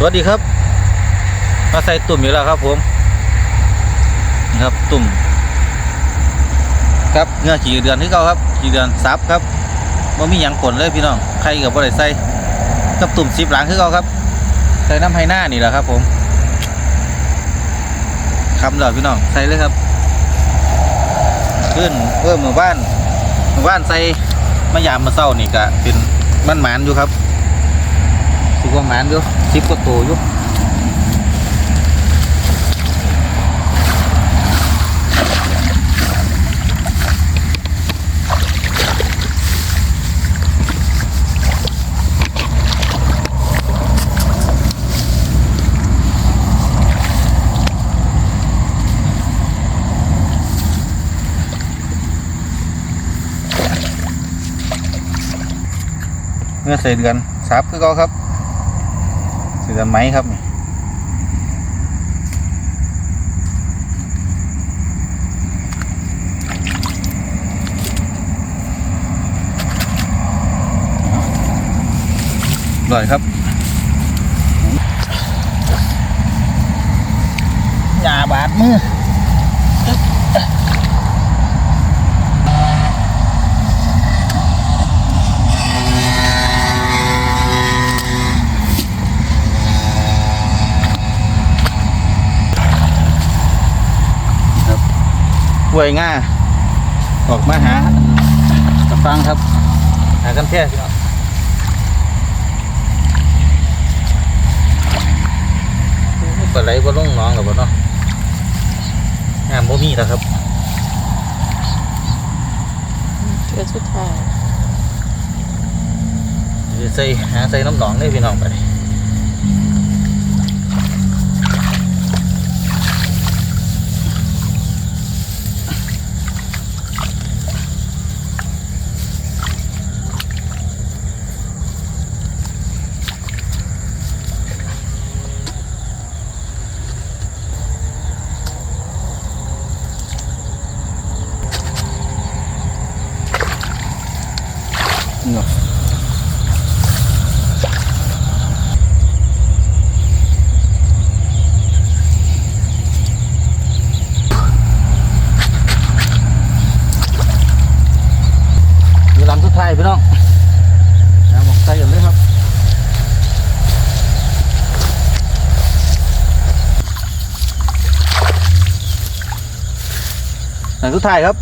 สวัสดีครับ มาใส่ตุ่มอีกแล้วครับผมนี่ครับตุ่ม ครับเนื้อขี่เดือนที่เก่าครับขี่เดือนซับครับว่ามีหยังผลเลยพี่น้องใครกับบ่ได้ใส่กับตุ่มสิบหลังคือเก่าครับใส่น้ำไฮหน้านี่แหละครับ ผมคำเดียวพี่น้องใส่เลยครับ ขึ้นเพิ่มหมู่บ้านหมู่บ้านใส่มายามมาเศร้านี่ก็เป็นมันหมานอยู่ครับ กว่าหมานอยู่สิบกว่าตัวอยู่เมื่อใส่เดือนซับคือเขาครับใส่เดือนไหมครับอร่อยครับอย่าบาดมือ กล้วยง่าออกมาหาตะฟังครับ หากันแท้พี่น้องปลาไหลบ่ลงหน้องหรอบ่เนาะงามบ่มีแล้วครับเดือนสุดท้ายเดี๋ยวใส่หาใส่น้ำหนองเลยพี่น้องไปดิเนาะ อยู่หลังสุดท้ายพี่น้องนะบอกใส่กันเลยครับ หลังสุดท้ายครับ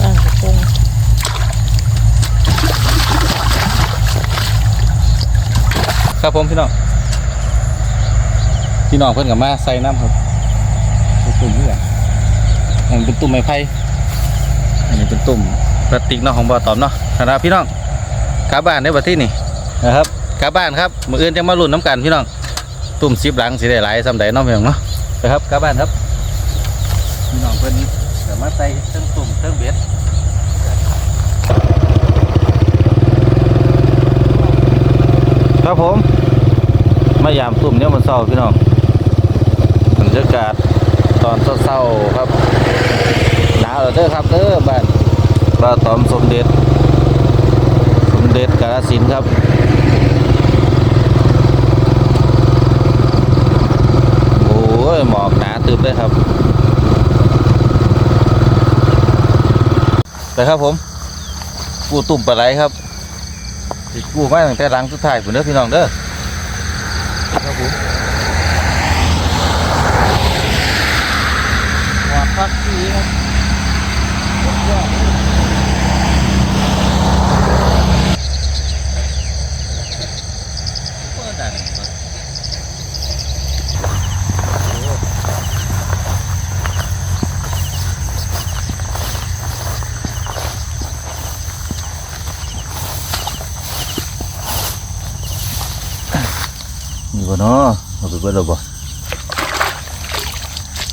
นั่งกระโปรงครับผมพี่น้อง พี่น้องเพิ่นกับมาใส่น้ำครับเป็นตุ่มนี่แหละ อันนเป็นตุ่มไม้ไผ่อันนี้เป็นตุ่มพลาสติกเนาะของบ่อตอมเนาะนะครับพี่น้องกลับบ้านได้บัดที่นี่นะครับกลับบ้านครับมื้ออื่นจะมาลุ้นน้ำกันพี่น้องตุ่มซิบหลังสิได้หลายสำใดเนาะพี่น้องเนาะไปครับกลับบ้านครับพี่น้องเพิ่นเดี๋ยวมาใส่เครื่องตุ่มเครื่องเบ็ดครับผม มายามตุ่มเนี่ยมันเศร้าพี่น้องบรรยากาศ ตอนเศร้าๆครับหนาวเด้อครับเด้อบ้านบ้าตอมสมเด็จ สมเด็จกาฬสินครับโอ้ยหมอกหนาตึบเลยครับไปครับผมปูตุ่มปลาไหลครับสิปูมาตั้งแต่หลังสุดท้ายผมเด้อพี่น้องเด้อครับผมหวาน พักที่ครับนี่บ่เนาะเอาไปเบิดแล้วบ่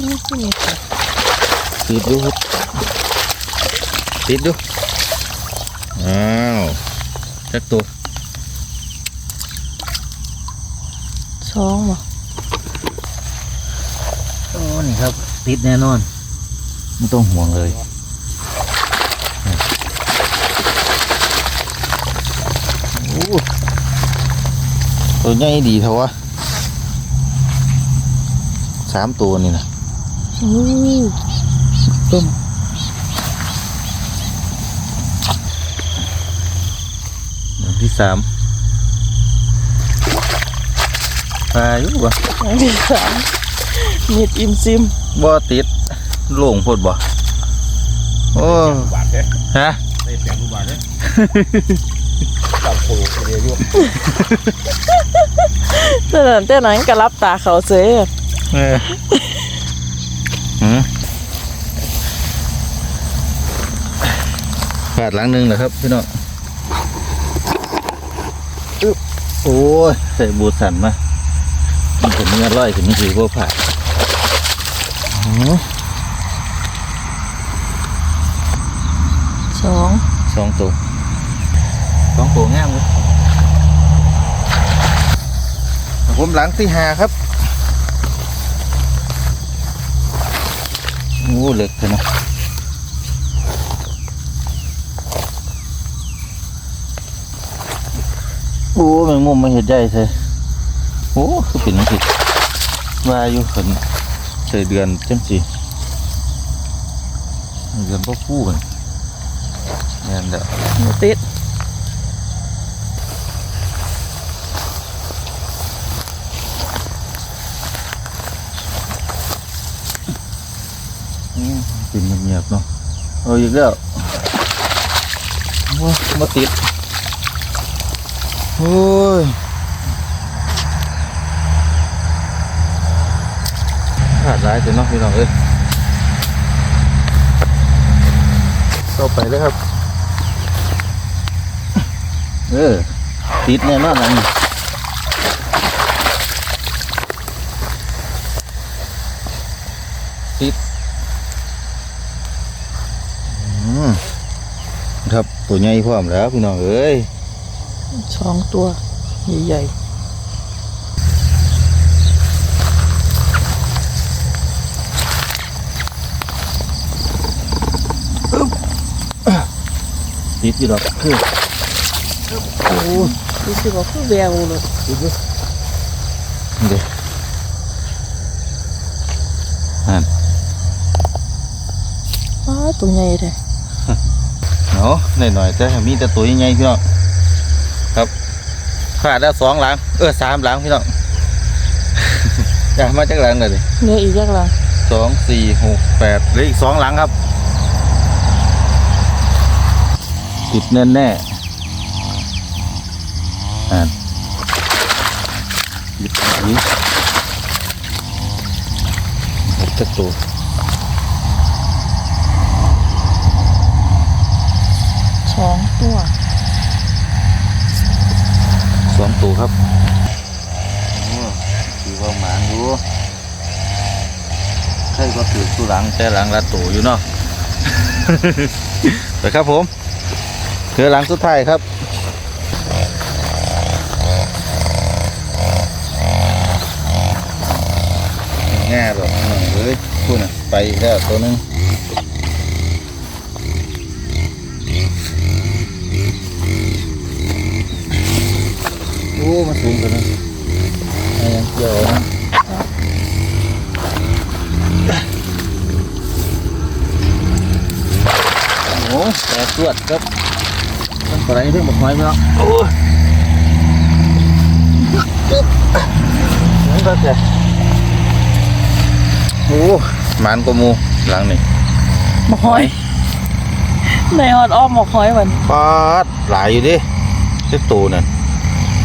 นี่ค่ะ ติดดูครับติดดูอ้าวจักตัวสองบ่โอ้นี่ครับ ติดแน่นอนไม่ต้องห่วงเลยโอ้ตัวใหญ่ดีเถอะวะสามตัวนี่นะอู้ ต้มอย่างที่สามปลาอยู่บ่อันที่สามมีดอิ่มซิมบ่ติดโล่งพดบ่โอ้บาทเด้ฮะได้แสนกว่าบาทเด้จับโคเรียอยู่แต่นั้นแต่นั้นก็รับตาเขาเสยอะ เออหืมขาดหลังหนึงเหรอครับพี่น้องอึ๊บโอ้ยใส่บูทสันมามันเป็นเนื้อร้อยถึงนี่คือพวกผ่าดหืมสองสองตัวสองตัวงามเลยผมหลังที่หาครับโอ้เหล็กเถอะนะ โอ้แมงมุมมาเห็ดใหญ่เลยโอ้คือเป็นสิว่าอยู่ฝนใส่เดือนจังสิเดือนพ่อคู่กันแม่นเด้อมีติดอืมเป็นเงียบๆเนาะเอาอีกแล้วโอ้ยมาติด โอ้ยขาดร้ายแต่เนาะพี่น้องเอ้ยเข้าไปเลยครับ เออติดแน่นอนอันนี้ติดอืมครับตัวใหญ่พร้อมแล้วพี่น้องเอ้ย สองตัวใหญ่ติดอยู่ดอกคือโอ้ยๆดูสิว่าคือแววเลยติดอยู่เดี๋ยวนั่นอ้าตัวใหญ่เลยเนาะหน่อยๆแต่มีแต่ตัวใหญ่ๆพี่น้องครับ ขาดแล้วสองหลัง เออสามหลังพี่น้อง อยากมาจากหลังเลยดิเนื้ออีกยักลังสองสี่หกแปดเหลืออีกสองหลังครับ ติดแน่แน่ๆอ่านหยิบอย่างนี้หกจะตัวสองตัวส องตัวครับโอ้ถือว่าหมานอยู่ใครก็ถือตัวหลังแต่หลังละตัวอยู่เนาะไปครับผมเคือหลังสุดท้ายครับง่ายหรอกน้องเอ้ยพูดน่ะไปอีกแล้วตัวหนึง อ้มาสูงกันนะไอ้ยังเกี่ยวนะโอ้แต่ตรวจครับต้องไปเรื่องบอกไม้ไหมเนาะโอ้ยตึ๊บนั่นก็จะโอ้หมันกว่าหมูหลังนี่หมกหอยในออดอ้อมหมกหอยมันปาดหลายอยู่เดิเจ็ดตัวนั่น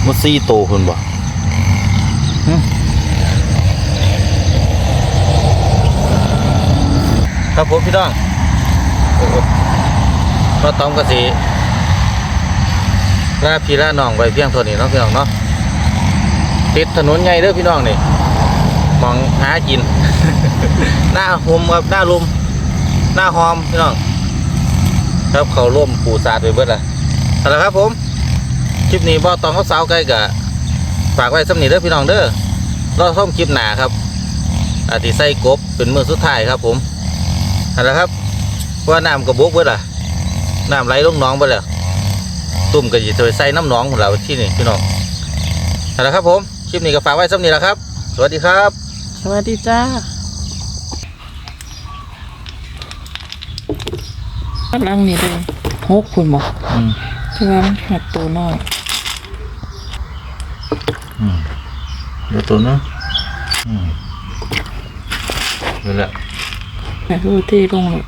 มันสี่ตัวคนบ่หึครับผมพี่น้องโอ้โหมาต้อมกะสิลาพี่ลาน้องไว้เพียงเท่านี้เนาะพี่น้องเนาะติดถนนใหญ่เด้อพี่น้องนี่มองหากิน หน้าหมครับหน้าลุม หน้าหอมพี่น้อง ครับเขาร่วมปูสาดไปเบิดละเอาละครับผม คลิปนี้บ่ตองเขาสาวใกล้กะฝากไว้สำนีเด้อพี่น้องเด้อรอส้มคลิปหนาครับอาทิใส่กบเป็นมือสุดท้ายครับ ผมเอาละครับว่าน้ำกระบกเบิดล่ะน้ำไหลลงหน้องไปแล้วตุ่มก็จะไปใส่น้ำหนองของเราที่นี่พี่น้องเอาละครับ ผมคลิปนี้ก็ฝากไว้สำนี้แล้วครับ สวัสดีครับ สวัสดีจ้าข้างหลังนี่เลยหกคุณบอกอืมที่ว่ามันหัดตัวน้อย เดี๋ยวตัวนึงอืมเดี๋ยวละแต่คือที่ลงเลย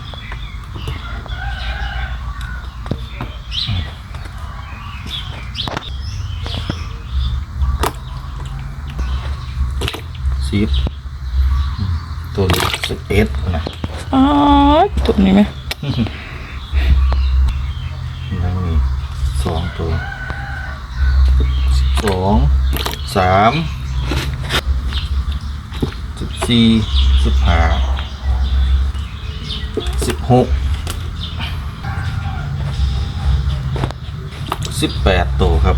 สิบอืมตัวนี้สิบเอ็ดนะอ๋อตัวนี้ไหมนั่งนี่สองตัวสิบสอง สามสิบสี่สิบห้าสิบหกสิบแปดตัวครับ